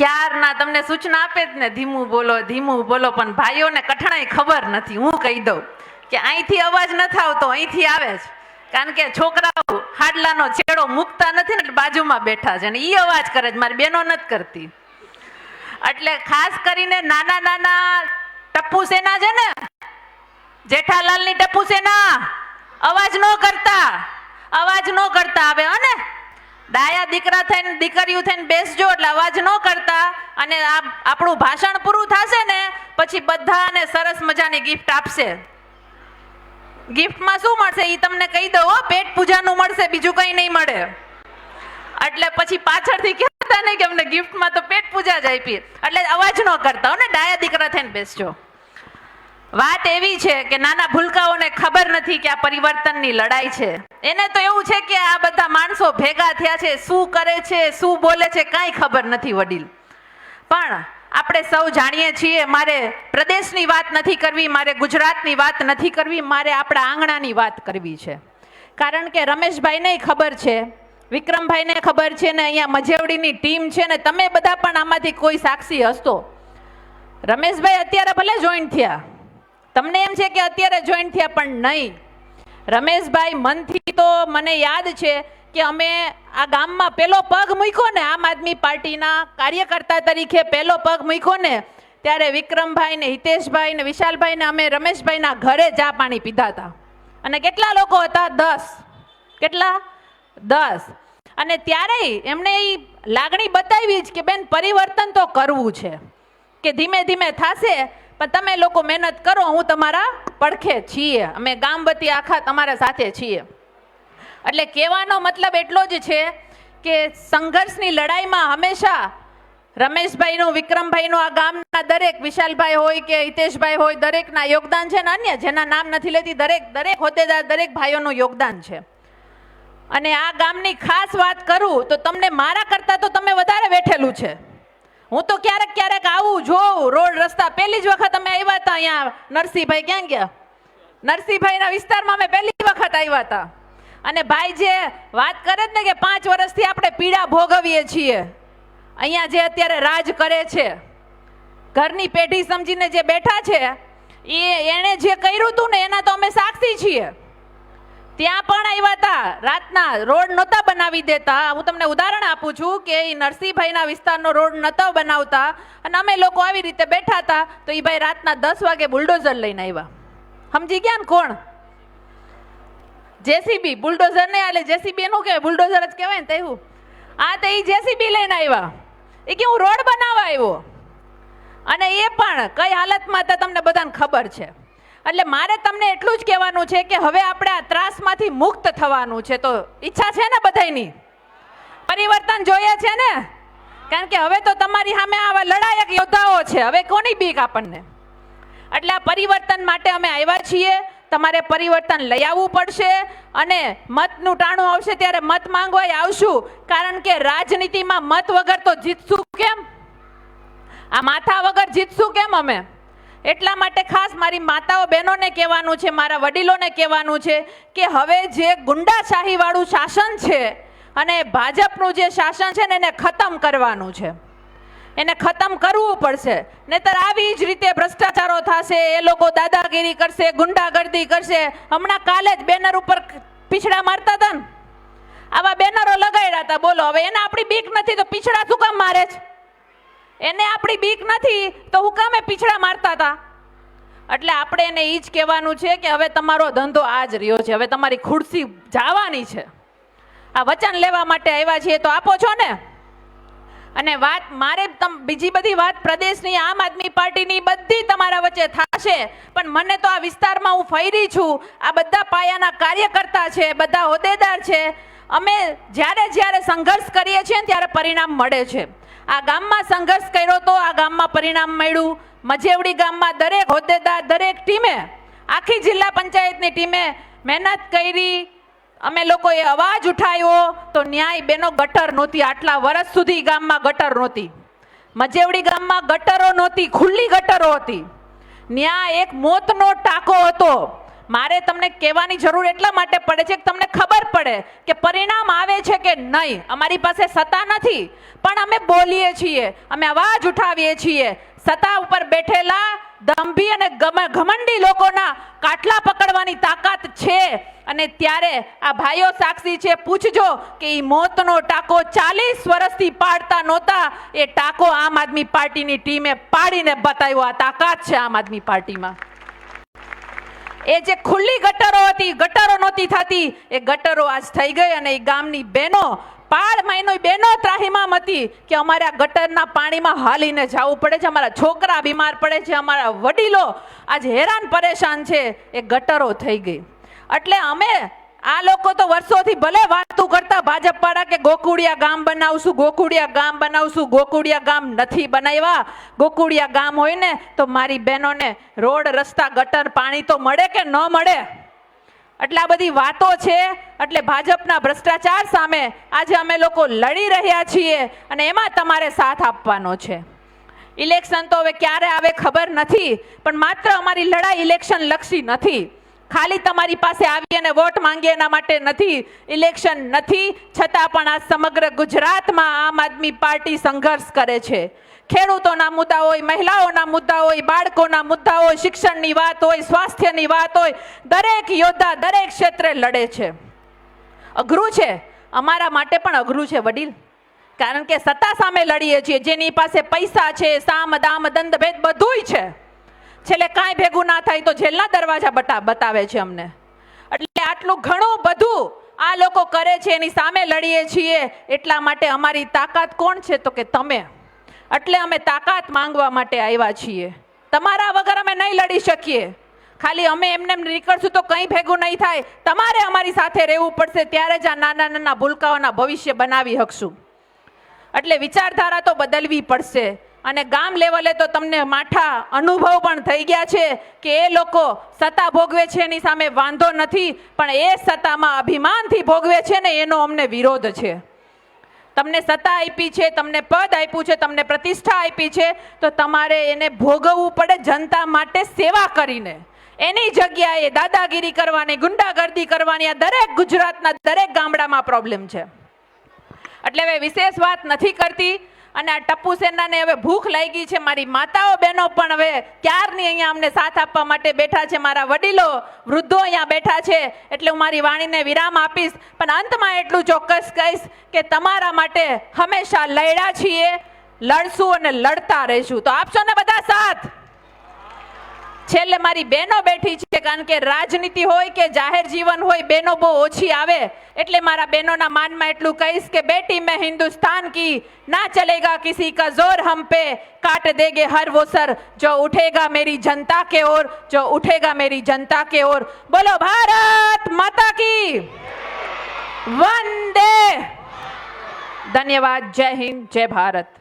ક્યારના તમને સૂચના આપે જ ને, ધીમું બોલો ધીમું બોલો, પણ ભાઈઓને કઠણાઈ ખબર નથી. હું કહી દઉં કે અહીંથી અવાજ નથી આવતો અહીંથી આવે છે કારણ કે છોકરાઓ હાડલાનો છેડો મૂકતા નથી ને બાજુમાં બેઠા છે. ને એ અવાજ કરે છે, મારી બહેનો નથી કરતી. એટલે ખાસ કરીને નાના નાના ટપ્પુ સેના છે ને, જેઠાલાલની ટપ્પુ સેના, અવાજ ન કરતા, અવાજ ન કરતા આવે. અને ડાયા દીકરા થઈને દીકરીઓ થઈને બેસજો એટલે અવાજ ન કરતા અને આ આપણું ભાષણ પૂરું થશે ને પછી બધાને સરસ મજાની ગિફ્ટ આપશે. ગિફ્ટમાં શું મળશે? એ તમને કહી હો, પેટ પૂજાનું મળશે બીજું કંઈ નહીં મળે. એટલે પછી પાછળથી કહેતા નહીં કે અમને ગિફ્ટમાં તો પેટ પૂજા જ આપી એટલે અવાજ ન કરતા હો ને ડાયા દીકરા થઈને બેસજો. વાત એવી છે કે નાના ભૂલકાઓને ખબર નથી કે આ પરિવર્તનની લડાઈ છે. એને તો એવું છે કે આ બધા માણસો ભેગા થયા છે, શું કરે છે, શું બોલે છે, કાંઈ ખબર નથી વડીલ. પણ આપણે સૌ જાણીએ છીએ, મારે પ્રદેશની વાત નથી કરવી, મારે ગુજરાતની વાત નથી કરવી, મારે આપણા આંગણાની વાત કરવી છે. કારણ કે રમેશભાઈને ખબર છે, વિક્રમભાઈને ખબર છે ને અહીંયા મજેવડીની ટીમ છે ને તમે બધા પણ આમાંથી કોઈ સાક્ષી હશો. રમેશભાઈ અત્યારે ભલે જોઈન્ટ થયા તમને એમ છે કે અત્યારે જોઈન્ટ થયા પણ નહીં. રમેશભાઈ, મનથી તો મને યાદ છે કે અમે આ ગામમાં પહેલો પગ મૂક્યો ને આમ આદમી પાર્ટીના કાર્યકર્તા તરીકે પહેલો પગ મૂક્યો ને, ત્યારે વિક્રમભાઈ ને હિતેશભાઈ ને વિશાલભાઈ ને અમે રમેશભાઈના ઘરે ચા પાણી પીધા હતા. અને કેટલા લોકો હતા? દસ. કેટલા? દસ. અને ત્યારે એમણે એ લાગણી બતાવી જ કે બેન પરિવર્તન તો કરવું છે. કે ધીમે ધીમે થશે પણ તમે લોકો મહેનત કરો, હું તમારા પડખે છીએ. અમે ગામ બધી આખા તમારા સાથે છીએ. એટલે કહેવાનો મતલબ એટલો જ છે કે સંઘર્ષની લડાઈમાં હંમેશા રમેશભાઈનું, વિક્રમભાઈનું, આ ગામના દરેક વિશાલભાઈ હોય કે હિતેશભાઈ હોય, દરેકના યોગદાન છે ને અન્ય જેના નામ નથી લેતી, દરેક દરેક હોદ્દેદાર, દરેક ભાઈઓનું યોગદાન છે. અને આ ગામની ખાસ વાત કરું તો તમને મારા કરતાં તો તમે વધારે બેઠેલું છે. હું તો ક્યારેક ક્યારેક આવું જોઉં રોડ રસ્તા પહેલી જ વખત અમે આવ્યા હતા અહીંયા. નરસિંહભાઈ ક્યાં ગયા? નરસિંહભાઈના વિસ્તારમાં અમે પહેલી વખત આવ્યા હતા. અને ભાઈ જે વાત કરે જ ને કે પાંચ વર્ષથી આપણે પીડા ભોગવીએ છીએ. અહીંયા જે અત્યારે રાજ કરે છે, ઘરની પેઢી સમજીને જે બેઠા છે, એ એણે જે કર્યું હતું ને એના તો અમે સાક્ષી છીએ. ત્યાં પણ આવ્યા હતા. રાતના રોડ નહોતા બનાવી દેતા. હું તમને ઉદાહરણ આપું છું કે એ નરસિંહભાઈના વિસ્તારનો રોડ નહોતા બનાવતા અને અમે લોકો આવી રીતે બેઠા હતા તો એ ભાઈ રાતના દસ વાગે બુલડોઝર લઈને આવ્યા. સમજી ગયા ને કોણ? જેસીબી. બુલડોઝર નહીં આલે જેસીબી એનું કહેવાય. બુલડોઝર જ કહેવાય ને તેવું આ તો એ જેસીબી લઈને આવ્યા. એ કે હું રોડ બનાવવા આવ્યો. અને એ પણ કઈ હાલતમાં હતા તમને બધાને ખબર છે. એટલે મારે તમને એટલું જ કહેવાનું છે કે હવે આપણે આ ત્રાસમાંથી મુક્ત થવાનું છે. તો ઈચ્છા છે ને બધાયની? પરિવર્તન જોઈએ છે ને? કારણ કે હવે તો તમારી સામે આવા લડાયક યોદ્ધાઓ છે. હવે કોની બીક આપણને? એટલે આ પરિવર્તન માટે અમે આવ્યા છીએ. તમારે પરિવર્તન લઈ આવવું પડશે અને મતનું ટાણું આવશે ત્યારે મત માંગવા આવશું. કારણ કે રાજનીતિમાં મત વગર તો જીતશું કેમ? આ માથા વગર જીતશું કેમ અમે? એટલા માટે ખાસ મારી માતાઓ બહેનોને કહેવાનું છે, મારા વડીલોને કહેવાનું છે કે હવે જે ગુંડાશાહીવાળું શાસન છે અને ભાજપનું જે શાસન છે ને એને ખતમ કરવાનું છે. એને ખતમ કરવું પડશે. નહીતર આવી જ રીતે ભ્રષ્ટાચારો થશે, એ લોકો દાદાગીરી કરશે, ગુંડાગર્દી કરશે. હમણાં કાલે જ બેનર ઉપર પીછડા મારતા હતા ને. આવા બેનરો લગાડ્યા હતા, બોલો, હવે એને આપણી બીક નથી, તો પીછડા શું કામ મારે છે? એને આપણી બીક નથી, તો હું કામે પીછડા મારતા હતા? એટલે આપણે એને એ જ કહેવાનું છે કે હવે તમારો ધંધો આ જ રહ્યો છે, હવે તમારી ખુરશી જવાની છે. આ વચન લેવા માટે આવ્યા છીએ તો આપો છો ને? અને વાત મારે તમ, બીજી બધી વાત પ્રદેશની, આમ આદમી પાર્ટીની બધી તમારા વચ્ચે થશે, પણ મને તો આ વિસ્તારમાં હું ફરી છું. આ બધા પાયાના કાર્યકર્તા છે, બધા હોદ્દેદાર છે. અમે જ્યારે જ્યારે સંઘર્ષ કરીએ છીએ ત્યારે પરિણામ મળે છે. આ ગામમાં સંઘર્ષ કર્યો તો આ ગામમાં પરિણામ મળ્યું. મજેવડી ગામમાં દરેક હોદ્દેદાર, દરેક ટીમે, આખી જિલ્લા પંચાયતની ટીમે મહેનત કરી. અમે લોકોએ અવાજ ઉઠાવ્યો તો ન્યાય બેનો ગટર નહોતી. આટલા વર્ષ સુધી ગામમાં ગટર નહોતી. મજેવડી ગામમાં ગટરો નહોતી, ખુલ્લી ગટરો હતી. ન્યા એક મોતનો ટાંકો હતો. મારે તમને કહેવાની જરૂર એટલા માટે પડે છે કે તમને ખબર પડે કે પરિણામ આવે છે કે નહીં. અમારી પાસે સત્તા નથી, પણ અમે બોલીએ છીએ, અમે અવાજ ઉઠાવીએ છીએ. સત્તા ઉપર બેઠેલા દંભી અને ઘમંડી લોકોના કાટલા પકડવાની તાકાત છે. અને ત્યારે આ ભાઈઓ સાક્ષી છે, પૂછજો કે એ મોતનો ટાંકો ચાલીસ વર્ષથી પાડતા નહોતા. એ ટાંકો આમ આદમી પાર્ટીની ટીમે પાડીને બતાવ્યો. આ તાકાત છે આમ આદમી પાર્ટીમાં. એ જે ખુલ્લી ગટરો હતી, ગટરો નહોતી થતી, એ ગટરો આજ થઈ ગઈ અને એ ગામની બહેનો પાળ મહિનો બહેનો ત્રાહીમામ હતી કે અમારે આ ગટરના પાણીમાં હાલીને જવું પડે છે, અમારા છોકરા બીમાર પડે છે, અમારા વડીલો આજ હેરાન પરેશાન છે, એ ગટરો થઈ ગઈ. એટલે અમે આ લોકો તો વર્ષોથી ભલે વાતું કરતા ભાજપ વાળા કે ગોકુડિયા ગામ બનાવશું ગોકુડિયા ગામ બનાવશું ગોકુડિયા ગામ નથી બનાવ્યા ગોકુડિયા ગામ હોય ને તો મારી બહેનોને રોડ, રસ્તા, ગટર પાણી તો મળે કે ન મળે? એટલે આ બધી વાતો છે, એટલે ભાજપના ભ્રષ્ટાચાર સામે આજે અમે લોકો લડી રહ્યા છીએ અને એમાં તમારે સાથ આપવાનો છે. ઇલેક્શન તો હવે ક્યારે આવે ખબર નથી, પણ માત્ર અમારી લડાઈ ઇલેક્શન લક્ષી નથી. ખાલી તમારી પાસે આવી અને વોટ માંગીએ એના માટે નથી ઇલેક્શન નથી, છતાં પણ આ સમગ્ર ગુજરાતમાં આમ આદમી પાર્ટી સંઘર્ષ કરે છે. ખેડૂતોના મુદ્દા હોય, મહિલાઓના મુદ્દા હોય, બાળકોના મુદ્દા હોય, શિક્ષણની વાત હોય, સ્વાસ્થ્યની વાત હોય, દરેક યોદ્ધા દરેક ક્ષેત્રે લડે છે. અઘરું છે. અમારા માટે પણ અઘરું છે, વડીલ. કારણ કે સત્તા સામે લડીએ છીએ, જેની પાસે પૈસા છે સામ દામ દંડ ભેદ બધુંય છે. છેલ્લે કાંઈ ભેગું ના થાય તો જેલના દરવાજા બતા બતાવે છે અમને. એટલે આટલું ઘણું બધું આ લોકો કરે છે, એની સામે લડીએ છીએ, એટલા માટે અમારી તાકાત કોણ છે તો કે તમે? એટલે અમે તાકાત માંગવા માટે આવ્યા છીએ. તમારા વગર અમે નહીં લડી શકીએ. ખાલી અમે એમને એમ નીકળશું તો કંઈ ભેગું નહીં થાય. તમારે અમારી સાથે રહેવું પડશે, ત્યારે જ આ નાના નાના ભૂલકાઓના ભવિષ્ય બનાવી શકશું એટલે વિચારધારા તો બદલવી પડશે. અને ગામ લેવલે તો તમને માઠા અનુભવ પણ થઈ ગયા છે કે એ લોકો સત્તા ભોગવે છે, એની સામે વાંધો નથી, પણ એ સત્તામાં અભિમાનથી ભોગવે છે ને એનો અમને વિરોધ છે. તમને સત્તા આપી છે, તમને પદ આપ્યું છે, તમને પ્રતિષ્ઠા આપી છે, તો તમારે એને ભોગવવું પડે જનતા માટે સેવા કરીને. એની જગ્યાએ દાદાગીરી કરવાની, ગુંડાગર્દી કરવાની, આ દરેક ગુજરાતના દરેક ગામડામાં પ્રોબ્લેમ છે. એટલે હવે વિશેષ વાત નથી કરતી અને આ ટપ્પુ સેનાને હવે ભૂખ લાગી છે. મારી માતાઓ બહેનો પણ હવે ક્યારની અહીંયા અમને સાથ આપવા માટે બેઠા છે? મારા વડીલો વૃદ્ધો અહીંયા બેઠા છે. એટલે હું મારી વાણીને વિરામ આપીશ. પણ અંતમાં એટલું ચોક્કસ કહીશ કે તમારા માટે હંમેશા લડ્યા છીએ, લડશું અને લડતા રહીશું. તો આપશો ને બધા સાથ! છેલ્લે મારી બહેનો બેઠી છે કારણ કે રાજનીતિ હોય કે જાહેર જીવન હોય બહેનો બહુ ઓછી આવે એટલે મારા બહેનોના માનમાં એટલું કહીશ કે બેટી મેં હિન્દુસ્તાન કી ના ચલેગા કિસી કા જોર હમ પે કાટ દેગે હર वो सर जो उठेगा मेरी जनता के ओर जो उठेगा मेरी जनता के ओर बोलो भारत माता की वंदे धन्यवाद जय हिंद जय भारत